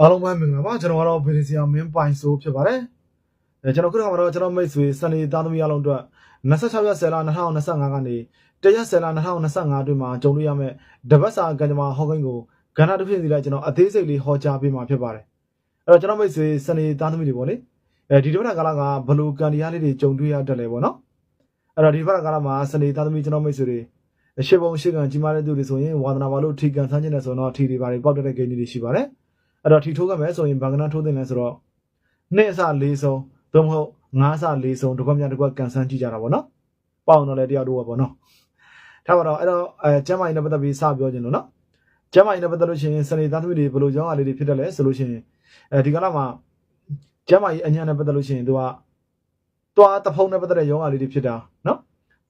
အားလုံးပဲမင်္ဂလာပါကျွန်တော်ကတော့ဗီဒီစီယာမင်းပိုင်ဆိုးဖြစ်ပါတယ်အဲကျွန်တော်ခုနကတော့ကျွန်တော်မိတ်ဆွေစနေသားသမီးအလုံးအတွက်26ရက်10လ2025ကနေ1ရက်10လ2025အတွင်းမှာကြုံတွေ့ရမယ့်တပတ်စာကံကြမ္မာဟောကိန်းကိုကဏ္ဍတစ်ဖြစ်စီလိုက်ကျွန်တော်အသေးစိတ်လေးဟောကြားပေးမှာဖြစ်ပါတယ်အဲ့တော့ကျွန်တော်မိတ်ဆွေစနေသားသမီးတွေပေါ့လေအဲဒီတစ်ပတ်ကာလကဘလို့ကံတရားလေးတွေကြုံတွေ့ရတတ်လဲပေါ့နော်အဲ့တော့ဒီတစ်ပတ်ကာလမှာစနေသားသမီးကျွန်တော်မိတ်ဆွေတွေရှေ့ဘုံရှေ့ကံကြီးမားတဲ့သူတွေဆိုရင်ဝါသနာပါလို့ထီကန်ဆန်းကျင်တဲ့ဆိုတော့ထီတွေပါတွေပေါက်တက်တဲ့ဂိမ်းတွေရှိပါတယ် အဲ့တော့ထီထိုးခဲ့မယ်ဆိုရင်ဘာကနာထိုးတင်လဲဆိုတော့နှစ်အစ၄ဆုံးသို့မဟုတ်ငါးအစ၄ဆုံးတစ်ခွက်မြတ်တစ်ခွက်ကန်ဆန်းကြည့်ကြတာပေါ့နော်ပေါအောင်တော့လဲတယောက်တော့ပေါ့နော်ထားပါတော့အဲ့တော့အဲကျမ်းမာရေးနဲ့ပတ်သက်ပြီးစပြောခြင်းလို့နော်ကျမ်းမာရေးနဲ့ပတ်သက်လို့ရှိရင်စနေသားသမီးတွေဘယ်လိုကြောင်းအားလေးတွေဖြစ်တယ်လဲဆိုလို့ရှိရင်အဲဒီကလာမှာကျမ်းမာရေးအညာနဲ့ပတ်သက်လို့ရှိရင်သူကသွားတဖုံနဲ့ပတ်သက်တဲ့ယောဂါလေးတွေဖြစ်တာနော်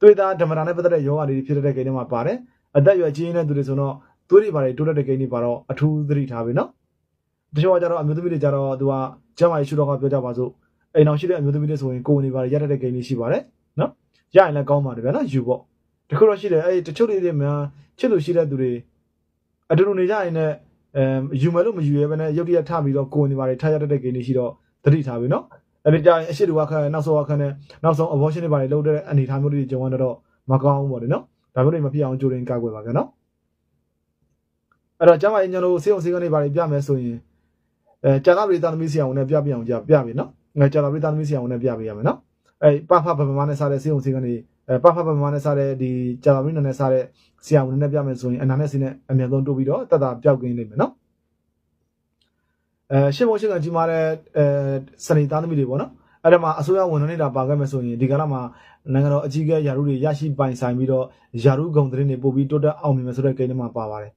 သွေးသားဓမ္မတာနဲ့ပတ်သက်တဲ့ယောဂါလေးတွေဖြစ်တဲ့ကိန်းတွေမှာပါတယ်အသက်အရွယ်ကြီးရင်းတဲ့သူတွေဆိုတော့သွေးတွေပါတယ်တိုးတက်တဲ့ကိန်းတွေပါတော့အထူးသတိထားပြီနော် တချို့ကကြတော့အမျိုးသမီးတွေကြတော့သူကကျမ်းမာရေးရှုတော့ကပြောကြပါစို့အိမ်အောင်ရှိတဲ့အမျိုးသမီးတွေဆိုရင်ကိုယ်နေပါရရတဲ့ဂိမ်းလေးရှိပါတယ်နော်ရရင်လည်းကောင်းပါတယ်ဗျာနော်ယူပေါ့တခုတော့ရှိတယ်အဲ့တချို့တွေများချစ်လို့ရှိတဲ့သူတွေအတူတူနေကြရင်လည်းအဲယူမယ်လို့မယူရဲဘဲနဲ့ရုပ်တရက်ထပြီးတော့ကိုယ်နေပါထားရတဲ့ဂိမ်းလေးရှိတော့သတိထားပြီနော်အဲ့ဒီကြရင်အရှိတူကခန့်နောက်ဆုံးကခန့်နဲ့နောက်ဆုံး abortion တွေပါလေလုပ်တဲ့အနေအထားမျိုးတွေကြုံရတော့မကောင်းဘူးပေါ့လေနော်ဒါမျိုးတွေမဖြစ်အောင်ကြိုတင်ကာကွယ်ပါကြနော်အဲ့တော့ကျမ်းမာရေးညတို့စေုံစေကနေပါလေပြမယ်ဆိုရင် အဲကြာလာပရိသသမီးဆရာဝန်နဲ့ပြပြအောင်ကြပြပြီနော်ငါကြာလာပရိသသမီးဆရာဝန်နဲ့ပြပြရမယ်နော်အဲပဖဗမမနဲ့စားတဲ့စေုံစီကနေအဲပဖဗမမနဲ့စားတဲ့ဒီကြာလာပရိနဲ့စားတဲ့ဆရာဝန်နဲ့ပြမယ်ဆိုရင်အနာနဲ့စီနဲ့အမြန်ဆုံးတိုးပြီးတော့တက်တာပျောက်ကင်းနေမယ်နော်အဲရှင်းဖို့ရှင်းကကြီးမားတဲ့အဲစနေသားသမီးတွေပေါ့နော်အဲ့ဒါမှာအစိုးရဝန်ထမ်းတွေတာပါခဲ့မယ်ဆိုရင်ဒီကလာမှာနိုင်ငံတော်အကြီးအကဲယာရုတွေရရှိပိုင်ဆိုင်ပြီးတော့ယာရုဂုံသတင်းတွေပို့ပြီးတိုးတက်အောင်မြင်မယ်ဆိုတဲ့ကိန်းတွေမှာပါပါတယ်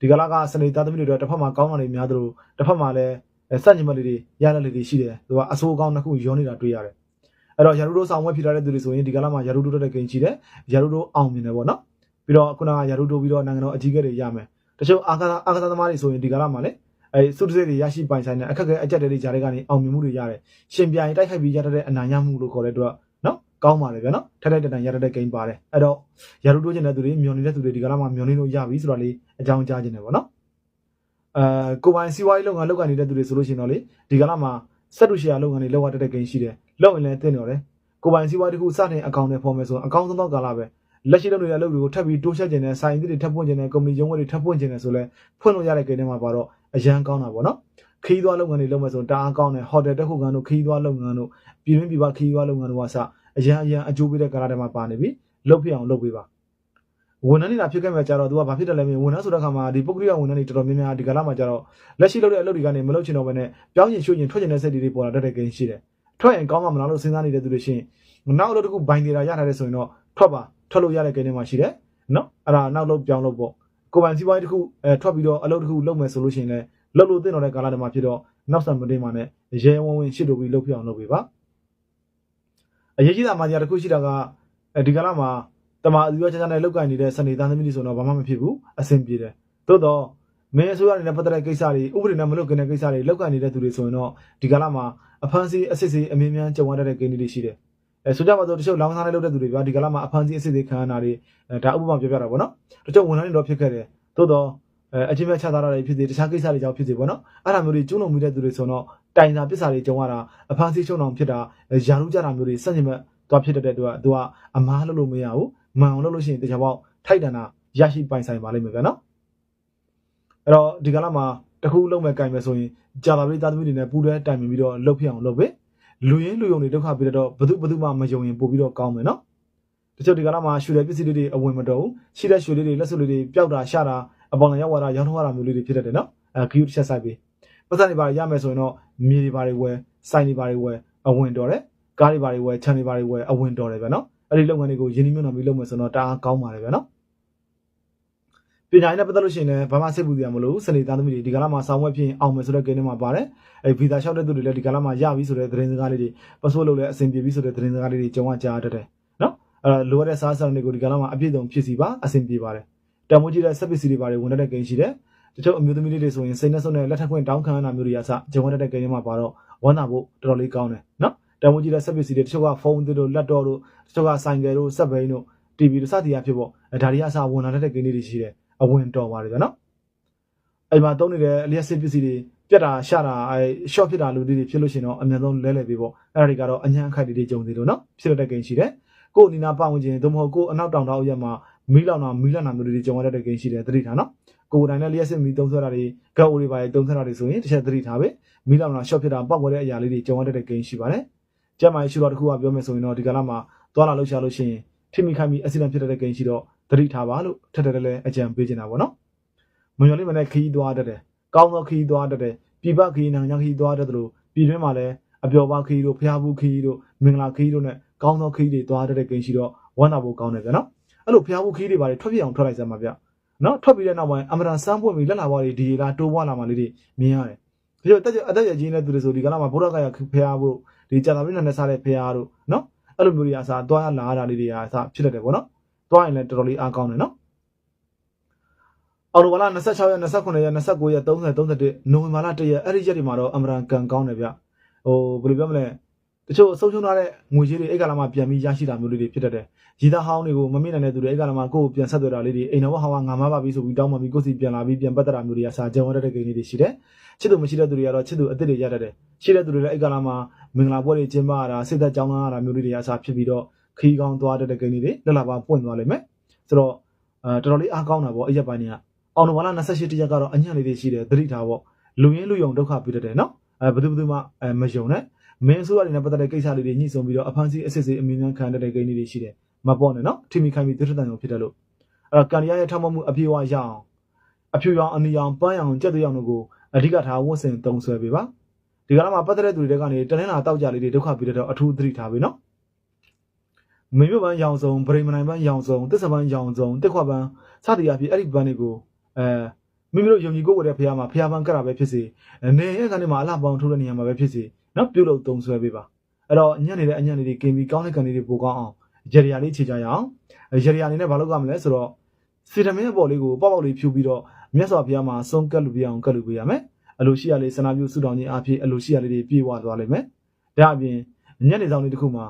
ဒီကလာကစနေသားသမီးတွေတော့တစ်ဖက်မှာကောင်းတာတွေများသလိုတစ်ဖက်မှာလည်းအဲစက်ညမလေးတွေရရလေးတွေရှိတယ်သူကအဆိုးကောင်းတစ်ခုရောနေတာတွေ့ရတယ်အဲ့တော့ယာရုတို့ဆောင်ဝဲဖြစ်လာတဲ့သူတွေဆိုရင်ဒီကလာမှာယာရုတို့တဲ့ဂိမ်းရှိတယ်ယာရုတို့အောင်မြင်တယ်ပေါ့နော်ပြီးတော့ခုနကယာရုတို့ပြီးတော့နိုင်ငံတော်အကြီးအကဲတွေရမယ်တချို့အာကာအာကာသမားတွေဆိုရင်ဒီကလာမှာလေအဲစုတစိတ်တွေရရှိပိုင်ဆိုင်တဲ့အခက်အခဲအကြက်တွေကြားတွေကနေအောင်မြင်မှုတွေရတယ်ရှင်ပြိုင်တိုက်ခိုက်ပြီးရတဲ့အနိုင်ရမှုလို့ခေါ်တဲ့အတွက်နော် ကောင်းပါလေဗျာနော်ထက်ထက်တန်တန်ရတဲ့ဂိမ်းပါတယ်အဲ့တော့ယာရုတို့ကျင်တဲ့သူတွေမျောနေတဲ့သူတွေဒီကလာမှာမျောနေလို့ရပြီဆိုတာလေးအကြောင်းကြားခြင်းတယ်ပေါ့နော်အဲကိုပိုင်စီးပွားရေးလုပ်ငန်းလုပ်ကိုင်နေတဲ့သူတွေဆိုလို့ရှိရင်တော့လေဒီကလာမှာစက်တူရှယ်ယာလုပ်ငန်းတွေလောက်ရတဲ့ကိန်းရှိတယ်လုပ်ရင်လည်းတင်တော့တယ်ကိုပိုင်စီးပွားတစ်ခုစတင်အကောင့်နဲ့ဖော်မယ်ဆိုရင်အကောင့်သုံးတော့ကာလပဲလက်ရှိလုပ်နေတဲ့အလုပ်တွေကိုထပ်ပြီးတိုးချက်ကျင်တဲ့ဆိုင်အသစ်တွေထပ်ပွင့်ကျင်တဲ့ကုမ္ပဏီရုံးဝယ်တွေထပ်ပွင့်ကျင်တဲ့ဆိုလဲဖွင့်လို့ရတဲ့ကိန်းတွေမှာပါတော့အရန်ကောင်းတာပေါ့နော်ခီးသွားလုပ်ငန်းတွေလုပ်မယ်ဆိုရင်တအားကောင်းတယ်ဟိုတယ်တက်ခုကန်တို့ခီးသွားလုပ်ငန်းတို့ပြည်တွင်းပြည်ပခီးသွားလုပ်ငန်းတို့ကစ အရန်အရန်အကျိုးပေးတဲ့ကာလတွေမှာပါနေပြီလုပ်ဖြစ်အောင်လုပ်ပေးပါဝန်ထမ်းနေတာဖြစ်ခဲ့မှာကြတော့သူကဘာဖြစ်တယ်လဲမင်းဝန်ထမ်းဆိုတဲ့ခါမှာဒီပုဂ္ဂလိကဝန်ထမ်းတွေတော်တော်များများဒီကလာမှာကြတော့လက်ရှိလုပ်တဲ့အလုပ်တွေကနေမလုပ်ချင်တော့ဘဲနဲ့ပြောင်းရင်ရွှေ့ရင်ထွက်ချင်တဲ့စိတ်တွေပေါ်လာတတ်တဲ့ကိန်းရှိတယ်ထွက်ရင်ကောင်းမှာမလားလို့စဉ်းစားနေတဲ့သူတွေရှိရင်နောက်အလုပ်တစ်ခုဘိုင်နေတာရထားတဲ့ဆိုရင်တော့ထွက်ပါထွက်လို့ရတဲ့ကိန်းတွေမှာရှိတယ်နော်အဲ့ဒါနောက်လုပ်ပြောင်းလုပ်ပေါ့ကိုပိုင်စီးပွားရေးတစ်ခုအဲထွက်ပြီးတော့အလုပ်တစ်ခုလုပ်မယ်ဆိုလို့ရှိရင်လည်းလုပ်လို့တင်တော်တဲ့ကာလတွေမှာဖြစ်တော့နောက်ဆက်မတင်မှာနဲ့ရဲဝံဝင်ရှစ်တို့ပြီးလုပ်ပြအောင်လုပ်ပေးပါ အရေးကြီးတာမှတရားတစ်ခုရှိတာကအဲဒီကာလမှာတမအသူရချာချာနဲ့လောက်ကင်နေတဲ့စနေသားသမီးတွေဆိုတော့ဘာမှမဖြစ်ဘူးအဆင်ပြေတယ်သို့တော့မင်းအစိုးရအနေနဲ့ပတ်သက်တဲ့ကိစ္စတွေဥပဒေနဲ့မလုပ်ခင်တဲ့ကိစ္စတွေလောက်ကင်နေတဲ့သူတွေဆိုရင်တော့ဒီကာလမှာအဖမ်းဆီးအစစ်စီအမြင်မြန်ကြုံရတဲ့ကိန်းတွေရှိတယ်အဲဆိုကြပါစို့တချို့လောင်းစားနဲ့လုပ်တဲ့သူတွေဗျာဒီကာလမှာအဖမ်းဆီးအစစ်စီခံရတာတွေအဲဒါဥပမာပြောပြတာပေါ့နော်တချို့ဝန်ထမ်းတွေတော့ဖြစ်ခဲ့တယ်သို့တော့အဲအချင်းမြတ်ချတာတွေဖြစ်စေတခြားကိစ္စတွေကြောင့်ဖြစ်စေပေါ့နော်အဲ့ဒါမျိုးတွေကျူးလွန်မှုတဲ့သူတွေဆိုတော့ တိုင်စာပစ္စတွေကြုံရတာအဖမ်းဆီးချုံအောင်ဖြစ်တာရာထူးကြတာမျိုးတွေစက်ညင်မဲ့သွားဖြစ်တဲ့အတွက်သူကအမားလုပ်လို့မရဘူးမှန်အောင်လုပ်လို့ရှိရင်တခြားပေါက်ထိုက်တန်တာရရှိပိုင်ဆိုင်ပါလိမ့်မယ်ဗျာနော်အဲ့တော့ဒီကလာမှာတခုလုံးမဲ့ကင်မယ်ဆိုရင်ကြာလာပြီးသားသမီးတွေနဲ့ပူးတွဲတိုင်ပင်ပြီးတော့လှုပ်ဖြစ်အောင်လုပ်ပဲလူရင်းလူယုံတွေဒုက္ခပြီးတော့ဘသူဘသူမှမယုံရင်ပို့ပြီးတော့ကောင်းမယ်နော်တချို့ဒီကလာမှာရွှေတဲ့ပစ္စည်းလေးတွေအဝင်မတော်ဘူးရှိတဲ့ရွှေလေးတွေလက်စွပ်လေးတွေပျောက်တာရှာတာအပေါ်လည်းရောက်လာတာရောင်းထောက်ရတာမျိုးလေးတွေဖြစ်တတ်တယ်နော်အဲဂီယူတစ်ချက်ဆိုင်ပြီး ပတ်စံတွေပါရမယ်ဆိုရင်တော့မြေတွေပါတွေဝယ်စိုင်တွေပါတွေဝယ်အဝင်တော်တယ်ကားတွေပါတွေဝယ်ခြံတွေပါတွေဝယ်အဝင်တော်တယ်ဗျာနော်အဲ့ဒီလုပ်ငန်းတွေကိုယင်းနှိမ့်နှောင်ပြီးလုပ်မယ်ဆိုတော့တအားကောင်းပါတယ်ဗျာနော်ပညာရေးနဲ့ပတ်သက်လို့ရှိရင်လည်းဘာမှစိတ်ပူစရာမလိုဘူးစနေသားသမီးတွေဒီကလာမှာဆောင်းဝဲဖြစ်အောင်မယ်ဆိုတဲ့ကိန်းထဲမှာပါတယ်အဲ့ဗီဇာလျှောက်တဲ့သူတွေလည်းဒီကလာမှာရပြီဆိုတဲ့သတင်းစကားလေးတွေပတ်စိုးလို့လည်းအဆင်ပြေပြီဆိုတဲ့သတင်းစကားလေးတွေကြုံရကြားတတ်တယ်နော်အဲ့လိုအပ်တဲ့စားဆောင်တွေကိုဒီကလာမှာအပြည့်စုံဖြစ်စီပါအဆင်ပြေပါတယ်တံမိုးကြီးတဲ့စက်ပစ္စည်းတွေပါတယ်ဝင်တဲ့ကိန်းရှိတယ် တချို့အမျိုးသမီးလေးတွေဆိုရင်စိတ်နဲ့ဆုံးတဲ့လက်ထပ်ခွင့်တောင်းခံရတာမျိုးတွေအစကြုံရတဲ့ကိန်းထဲမှာပါတော့ဝမ်းသာဖို့တော်တော်လေးကောင်းတယ်နော်တံမိုးကြီးတဲ့စက်ပစ္စည်းတွေတချို့ကဖုန်းတို့လက်တော့တို့တချို့ကဆိုင်ကယ်တို့စက်ဘိန်းတို့ TV တို့စသည်အဖြစ်ပေါ့အဲဒါတွေအစားဝန်လာတဲ့ကိန်းလေးတွေရှိတယ်အဝင်တော်ပါတယ်ဗျာနော်အိမ်မှာသုံးနေတဲ့အလျက်စစ်ပစ္စည်းတွေပြတ်တာရှာတာအဲ short ဖြစ်တာလူတွေဖြစ်လို့ရှိရင်တော့အများဆုံးလဲလှယ်ပေးပေါ့အဲ့ဒါတွေကတော့အញ្ញမ်းခိုက်တွေကြုံသေးလို့နော်ဖြစ်တဲ့ကိန်းရှိတယ်ကိုယ်အနီနာပတ်ဝန်းကျင်သို့မဟုတ်ကိုယ်အနောက်တောင်တောင်ရက်မှာ မီးလောင်တာမီးလောင်တာမျိုးတွေကြုံရတဲ့ကိန်းရှိတယ်သတိထားနော်ကိုယ်တိုင်နဲ့လျက်စစ်မီးသုံးဆွဲတာတွေဂတ်အိုတွေပါတွေသုံးဆွဲတာတွေဆိုရင်တစ်ချက်သတိထားပဲမီးလောင်တာ short ဖြစ်တာပောက်ွယ်တဲ့အရာလေးတွေကြုံရတဲ့ကိန်းရှိပါတယ်ကျမကြီးရှူတော်တစ်ခုကပြောမယ်ဆိုရင်တော့ဒီကလာမှာသွားလာလှုပ်ရှားလို့ရှိရင်ထိမိခိုက်မိ accident ဖြစ်တဲ့ကိန်းရှိတော့သတိထားပါလို့ထက်ထက်လဲလဲအကြံပေးချင်တာပေါ့နော်မညော်လေးမနဲ့ခီးသွားတတ်တယ်ကောင်းသောခီးသွားတတ်တယ်ပြပခီးနိုင်ငံခီးသွားတတ်တယ်လို့ပြည်တွင်းမှာလည်းအပျော်ပါခီးတို့ဖျားဘူးခီးတို့မင်္ဂလာခီးတို့နဲ့ကောင်းသောခီးတွေသွားတတ်တဲ့ကိန်းရှိတော့ဝမ်းသာဖို့ကောင်းတယ်ဗျာနော် အဲ့လိုဖျားဘူးခီးတွေပါတွေထွက်ပြအောင်ထွက်လိုက်စမ်းပါဗျနော်ထွက်ပြီးတဲ့နောက်ပိုင်းအမရန်စမ်းပွင့်ပြီးလက်လာဘွားတွေဒီလာတိုးဘွားလာမှလေးတွေမြင်ရတယ်ပြီးတော့တက်ကြအသက်ရကြီးနေတဲ့သူတွေဆိုဒီကလာမှာဘုရားကရဖျားဖို့ဒီကြာတာပြည့်နဲ့စားတဲ့ဖျားတို့နော်အဲ့လိုမျိုးတွေအစားသွားရလာရတာလေးတွေအစားဖြစ်တတ်တယ်ပေါ့နော်သွားရင်လည်းတော်တော်လေးအားကောင်းတယ်နော်အော်တိုဘာလ26ရက်29ရက်29ရက်30 31နိုဝင်ဘာလ1ရက်အဲ့ဒီရက်တွေမှာတော့အမရန်ကန်ကောင်းတယ်ဗျဟိုဘယ်လိုပြောမလဲ တချို့အဆုံးရှုံးထားတဲ့ငွေကြေးတွေအဲ့ကလာမှာပြန်ပြီးရရှိတာမျိုးလေးတွေဖြစ်တတ်တယ်ရည်သားဟောင်းတွေကိုမမေ့နိုင်တဲ့သူတွေအဲ့ကလာမှာကိုယ့်ကိုပြန်ဆက်သွယ်တာလေးတွေအိမ်တော်ဟောင်းကငါမပါပြီဆိုပြီးတောင်းမှပြီးကိုယ့်စီပြန်လာပြီးပြန်ပတ်သက်တာမျိုးတွေကစာကြံဝရတဲ့ကိန်းလေးတွေရှိတယ်ချစ်သူမရှိတဲ့သူတွေကတော့ချစ်သူအစ်စ်တွေရတတ်တယ်ရှိတဲ့သူတွေလည်းအဲ့ကလာမှာမင်္ဂလာပွဲတွေကျင်းပရတာစိတ်သက်ကြောင်းလာရတာမျိုးလေးတွေအစားဖြစ်ပြီးတော့ခီးကောင်းသွားတဲ့ကိန်းလေးတွေလက်လာပါပွင့်သွားလိမ့်မယ်ဆိုတော့အဲတော်တော်လေးအားကောင်းတာပေါ့အဲ့ရက်ပိုင်းတွေကအောင်တော်ဘာလ28တရက်ကတော့အညံ့လေးတွေရှိတယ်သတိထားပေါ့လူရင်းလူယုံဒုက္ခပြတတ်တယ်နော်အဲဘယ်သူဘယ်သူမှအဲမယုံနဲ့ မင်းအစိုးရတွေနဲ့ပတ်သက်တဲ့ကိစ္စလေးတွေညှိစုံပြီးတော့အဖန်စီအစစ်စစ်အမြင်များခံတတ်တဲ့ကိန်းလေးတွေရှိတယ်မပေါ့နဲ့နော်ထိမိခိုင်းပြီးသစ္စာတန်ကိုဖြစ်တယ်လို့အဲ့တော့ကန်ရီယာရဲ့ထောက်မမှုအပြေအဝရအောင်အဖြူရောင်အနီရောင်ပန်းရောင်ကြက်တရောင်တို့ကိုအဓိကထားဝတ်ဆင်တုံးဆွဲပေးပါဒီကနေ့မှာပတ်သက်တဲ့သူတွေကနေတနင်္လာတောက်ကြလေးတွေဒုက္ခပြတတ်တော့အထူးသတိထားပေးနော်မင်းတို့ပန်းရောင်စုံဗရိမနိုင်ပန်းရောင်စုံတစ္ဆပန်းရောင်စုံတက်ခွပန်းစသည်အဖြစ်အဲ့ဒီပန်းတွေကိုအဲမိမိတို့ယုံကြည်ကိုယ်ဝတ်တဲ့ဖရားမှာဖရားပန်းကတ်တာပဲဖြစ်စေနေရဲ့ကနေမှာအလှပေါင်းထိုးတဲ့နေရာမှာပဲဖြစ်စေ နော်ပြုတ်လို့တုံဆွဲပေးပါအဲ့တော့ညံ့နေတဲ့အညံ့လေးတွေကင်ပြီးကောင်းတဲ့ကန်လေးတွေပိုကောင်းအောင်ရေရီယာလေးခြေကြရအောင်ရေရီယာလေးနဲ့ဘာလုပ်ရမလဲဆိုတော့စီတမင်းအပေါ်လေးကိုပေါက်ပေါက်လေးဖြူပြီးတော့မြတ်စွာဘုရားမှာဆုံးကတ်လူပြအောင်ကတ်လူပေးရမယ်အလိုရှိရလေးဆန္ဒပြုဆုတောင်းခြင်းအဖြစ်အလိုရှိရလေးတွေပြေဝသွားလိမ့်မယ်ဒါအပြင်ညံ့နေဆောင်လေးတစ်ခုမှာ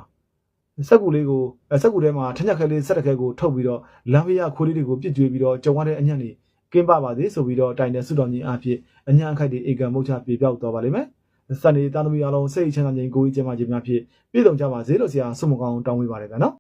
စက်ကူလေးကိုစက်ကူထဲမှာထညက်ခဲလေးစက်တခဲကိုထုတ်ပြီးတော့လမ်းဘေးကခွေးလေးတွေကိုပြစ်ကြွေးပြီးတော့ကြုံရတဲ့အညံ့လေးကင်းပပါစေဆိုပြီးတော့တိုင်တဲ့ဆုတော်ကြီးအဖြစ်အညာအခိုက်တွေဧကံမုတ်ချပြေပြောက်သွားပါလိမ့်မယ်။ စနေသားသမီးအလုံးစိတ်ချမ်းသာခြင်းကိုယ်ကြီးကျမ်းမာခြင်းများဖြင့်ပြည့်စုံကြပါစေလို့ဆရာဆုမကောင်းတောင်းဝေးပါတယ်ဗျာနော်